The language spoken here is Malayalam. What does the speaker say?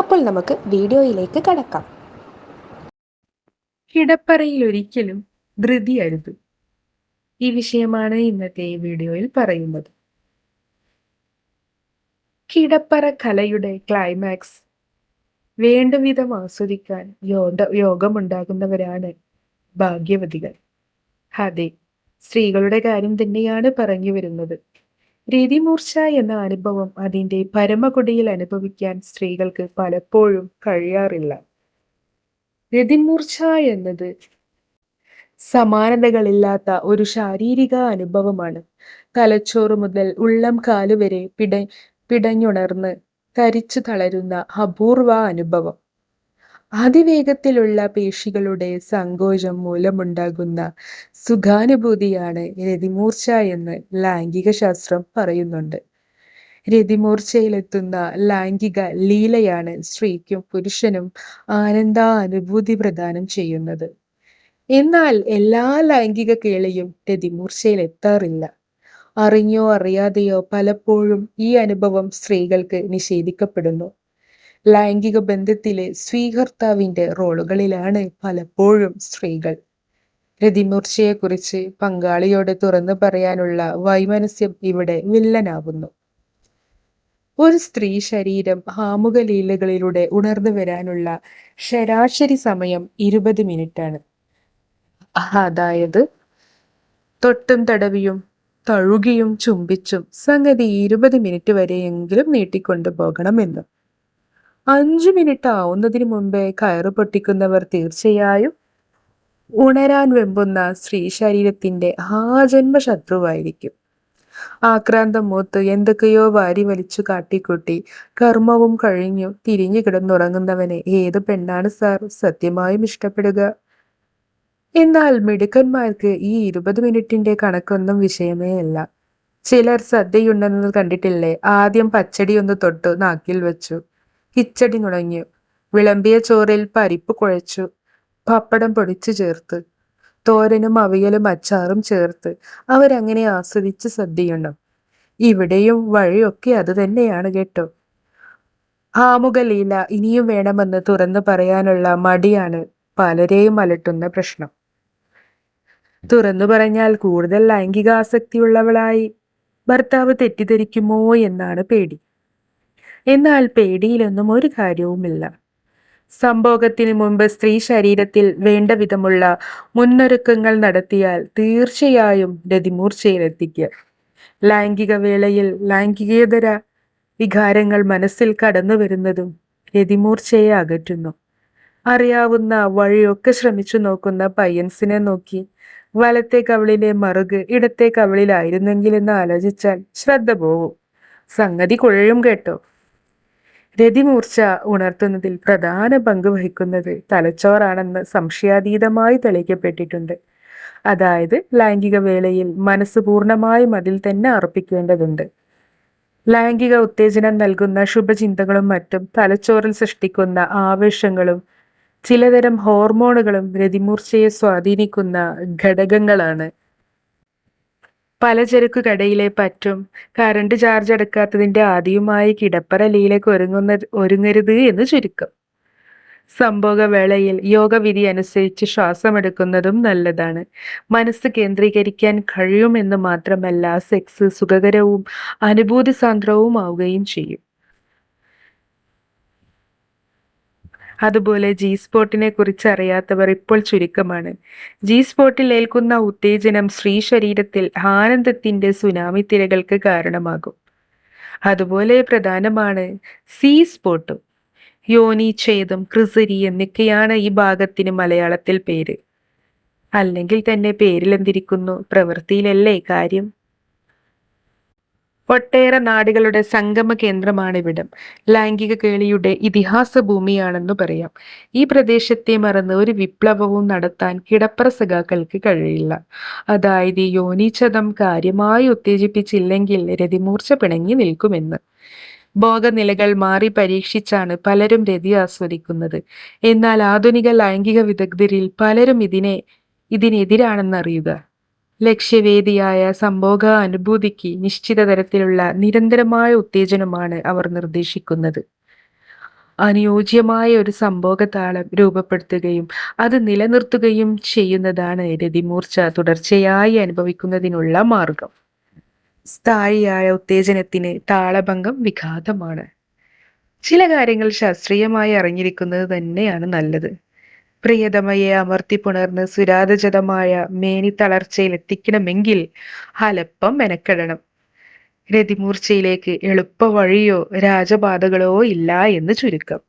അപ്പോൾ നമുക്ക് വീഡിയോയിലേക്ക് കടക്കാം. കിടപ്പറയിൽ ഒരിക്കലും ധൃതി അരുത്. ഈ വിഷയമാണ് ഇന്നത്തെ വീഡിയോയിൽ പറയുന്നത്. കിടപ്പറ കലയുടെ ക്ലൈമാക്സ് വേണ്ടവിധം ആസ്വദിക്കാൻ യോഗ യോഗമുണ്ടാകുന്നവരാണ് ഭാഗ്യവതികൾ. അതെ സ്ത്രീകളുടെ കാര്യം തന്നെയാണ് പറഞ്ഞു വരുന്നത്. രതിമൂർച്ച എന്ന അനുഭവം അതിന്റെ പരമകൊടിയിൽ അനുഭവിക്കാൻ സ്ത്രീകൾക്ക് പലപ്പോഴും കഴിയാറില്ല. രതിമൂർച്ച എന്നത് സമാനതകളില്ലാത്ത ഒരു ശാരീരിക അനുഭവമാണ്. തലച്ചോറ് മുതൽ ഉള്ളം കാലുവരെ പിട പിടഞ്ഞുണർന്ന് തരിച്ചു തളരുന്ന അപൂർവ അനുഭവം. അതിവേഗത്തിലുള്ള പേശികളുടെ സങ്കോചം മൂലമുണ്ടാകുന്ന സുഖാനുഭൂതിയാണ് രതിമൂർച്ച എന്ന് ലൈംഗിക ശാസ്ത്രം പറയുന്നുണ്ട്. രതിമൂർച്ചയിലെത്തുന്ന ലൈംഗിക ലീലയാണ് സ്ത്രീക്കും പുരുഷനും ആനന്ദാനുഭൂതി പ്രദാനം ചെയ്യുന്നത്. എന്നാൽ എല്ലാ ലൈംഗിക കേളിയും രതിമൂർച്ചയിൽ എത്താറില്ല അറിഞ്ഞോ അറിയാതെയോ പലപ്പോഴും ഈ അനുഭവം സ്ത്രീകൾക്ക് നിഷേധിക്കപ്പെടുന്നു. ലൈംഗിക ബന്ധത്തിലെ സ്വീകർത്താവിന്റെ റോളുകളിലാണ് പലപ്പോഴും സ്ത്രീകൾ. രതിമൂർച്ചയെക്കുറിച്ച് പങ്കാളിയോട് തുറന്നു പറയാനുള്ള വൈമനസ്യം ഇവിടെ വില്ലനാവുന്നു. ഒരു സ്ത്രീ ശരീരം ആമുഖ ലീലകളിലൂടെ ഉണർന്നു വരാനുള്ള ശരാശരി സമയം ഇരുപത് മിനിറ്റാണ്. അതായത് തൊട്ടും തടവിയും തഴുകിയും ചുംബിച്ചും സംഗതി ഇരുപത് മിനിറ്റ് വരെയെങ്കിലും നീട്ടിക്കൊണ്ടു പോകണമെന്ന് അഞ്ചു മിനിറ്റ് ആവുന്നതിന് മുമ്പേ കയറ് പൊട്ടിക്കുന്നവർ തീർച്ചയായും ഉണരാൻ വെമ്പുന്ന സ്ത്രീ ശരീരത്തിന്റെ ആജന്മ ശത്രുവായിരിക്കും ആക്രാന്തം മൂത്ത് എന്തൊക്കെയോ വാരി വലിച്ചു കാട്ടിക്കൂട്ടി കർമ്മവും കഴിഞ്ഞു തിരിഞ്ഞു കിടന്നുറങ്ങുന്നവനെ ഏത് പെണ്ണാണ് സാർ സത്യമായും ഇഷ്ടപ്പെടുക? എന്നാൽ മിടുക്കന്മാർക്ക് ഈ ഇരുപത് മിനിറ്റിന്റെ കണക്കൊന്നും വിഷയമേ അല്ല. ചിലർ സദ്യയുണ്ടെന്നത് കണ്ടിട്ടില്ലേ? ആദ്യം പച്ചടി ഒന്ന് തൊട്ടു നാക്കിൽ വെച്ചു. കിച്ചടി നുണഞ്ഞു വിളമ്പിയ ചോറിൽ പരിപ്പ് കുഴച്ചു. പപ്പടം പൊടിച്ചു ചേർത്ത്. തോരനും അവിയലും അച്ചാറും ചേർത്ത് അവരങ്ങനെ ആസ്വദിച്ച് സദ്യയുണ്ണും ഇവിടെയും വഴിയൊക്കെ അത് തന്നെയാണ് കേട്ടോ. ആമുഖ ലീല ഇനിയും വേണമെന്ന് തുറന്നു പറയാനുള്ള മടിയാണ് പലരെയും അലട്ടുന്ന പ്രശ്നം. തുറന്നു പറഞ്ഞാൽ കൂടുതൽ ലൈംഗികാസക്തിയുള്ളവളായി ഭർത്താവ് തെറ്റിദ്ധരിക്കുമോ എന്നാണ് പേടി. എന്നാൽ പേടിയിലൊന്നും ഒരു കാര്യവുമില്ല. സംഭോഗത്തിന് മുമ്പ് സ്ത്രീ ശരീരത്തിൽ വേണ്ട വിധമുള്ള മുന്നൊരുക്കങ്ങൾ നടത്തിയാൽ തീർച്ചയായും രതിമൂർച്ചയിലെത്തിക്കുക. ലൈംഗിക വേളയിൽ ലൈംഗികേതര വികാരങ്ങൾ മനസ്സിൽ കടന്നു വരുന്നതും രതിമൂർച്ചയെ അകറ്റുന്നു. അറിയാവുന്ന വഴിയൊക്കെ ശ്രമിച്ചു നോക്കുന്ന പയ്യൻസിനെ നോക്കി വലത്തെ കവിളിലെ മറുക് ഇടത്തെ കവിളിലായിരുന്നെങ്കിലെന്ന് ആലോചിച്ചാൽ ശ്രദ്ധ പോവും. സംഗതി കുഴയും കേട്ടോ. രതിമൂർച്ച ഉണർത്തുന്നതിൽ പ്രധാന പങ്ക് വഹിക്കുന്നത് തലച്ചോറാണെന്ന് സംശയാതീതമായി തെളിയിക്കപ്പെട്ടിട്ടുണ്ട്. അതായത് ലൈംഗിക വേളയിൽ മനസ്സ് പൂർണമായും അതിൽ തന്നെ അർപ്പിക്കേണ്ടതുണ്ട്. ലൈംഗിക ഉത്തേജനം നൽകുന്ന ശുഭചിന്തകളും മറ്റും തലച്ചോറിൽ സൃഷ്ടിക്കുന്ന ആവേശങ്ങളും ചിലതരം ഹോർമോണുകളും രതിമൂർച്ചയെ സ്വാധീനിക്കുന്ന ഘടകങ്ങളാണ്. പലചരക്കു കടയിലെ പറ്റും. കറണ്ട് ചാർജ് അടക്കാത്തതിന്റെ ആദ്യമായി കിടപ്പറ ലീലയ്ക്ക് ഒരുങ്ങുന്ന ഒരുങ്ങരുത് എന്ന് ചുരുക്കം. സംഭോഗവേളയിൽ യോഗവിധി അനുസരിച്ച് ശ്വാസമെടുക്കുന്നതും നല്ലതാണ്. മനസ്സ് കേന്ദ്രീകരിക്കാൻ കഴിയുമെന്ന് മാത്രമല്ല സെക്സ് സുഖകരവും അനുഭൂതി സാന്ദ്രവുമാവുകയും ചെയ്യും. അതുപോലെ ജി സ്പോട്ടിനെ കുറിച്ച് അറിയാത്തവർ ഇപ്പോൾ ചുരുക്കമാണ്. ജി സ്പോട്ടിൽ ഏൽക്കുന്ന ഉത്തേജനം സ്ത്രീ ശരീരത്തിൽ ആനന്ദത്തിന്റെ സുനാമി തിരകൾക്ക് കാരണമാകും. അതുപോലെ പ്രധാനമാണ് സി സ്പോട്ടും യോനി ഛേദം ക്രിസരി എന്നൊക്കെയാണ് ഈ ഭാഗത്തിന് മലയാളത്തിൽ പേര്. അല്ലെങ്കിൽ തന്നെ പേരിലെന്തിരിക്കുന്നു പ്രവൃത്തിയിലല്ലേ കാര്യം? ഒട്ടേറെ നാടുകളുടെ സംഗമ കേന്ദ്രമാണ് ഇവിടം. ലൈംഗിക കേളിയുടെ ഇതിഹാസ ഭൂമിയാണെന്ന് പറയാം. ഈ പ്രദേശത്തെ മറന്ന് ഒരു വിപ്ലവവും നടത്താൻ കിടപ്പറ സഖാക്കൾക്ക് കഴിയില്ല. അതായത് യോനിച്ചതം കാര്യമായി ഉത്തേജിപ്പിച്ചില്ലെങ്കിൽ രതിമൂർച്ച പിണങ്ങി നിൽക്കുമെന്ന്. ഭോഗനിലകൾ മാറി പരീക്ഷിച്ചാണ് പലരും രതി ആസ്വദിക്കുന്നത്. എന്നാൽ ആധുനിക ലൈംഗിക വിദഗ്ധരിൽ പലരും ഇതിനെ ഇതിനെതിരാണെന്നറിയുക. ലക്ഷ്യവേദിയായ സംഭോഗ അനുഭൂതിക്ക് നിശ്ചിത തരത്തിലുള്ള നിരന്തരമായ ഉത്തേജനമാണ് അവർ നിർദ്ദേശിക്കുന്നത്. അനുയോജ്യമായ ഒരു സംഭോഗതാളം രൂപപ്പെടുത്തുകയും അത് നിലനിർത്തുകയും ചെയ്യുന്നതാണ് രതിമൂർച്ച തുടർച്ചയായി അനുഭവിക്കുന്നതിനുള്ള മാർഗം. സ്ഥായിയായ ഉത്തേജനത്തിന് താളഭംഗം വിഘാതമാണ്. ചില കാര്യങ്ങൾ ശാസ്ത്രീയമായി അറിഞ്ഞിരിക്കുന്നത് തന്നെയാണ് നല്ലത്. പ്രിയതമയെ അമർത്തിപ്പുണർന്ന് സുരാതജതമായ മേനി തളർച്ചയിൽ എത്തിക്കണമെങ്കിൽ അലപ്പം മെനക്കെടണം. രതിമൂർച്ചയിലേക്ക് എളുപ്പ വഴിയോ രാജപാതകളോ ഇല്ല എന്ന് ചുരുക്കം.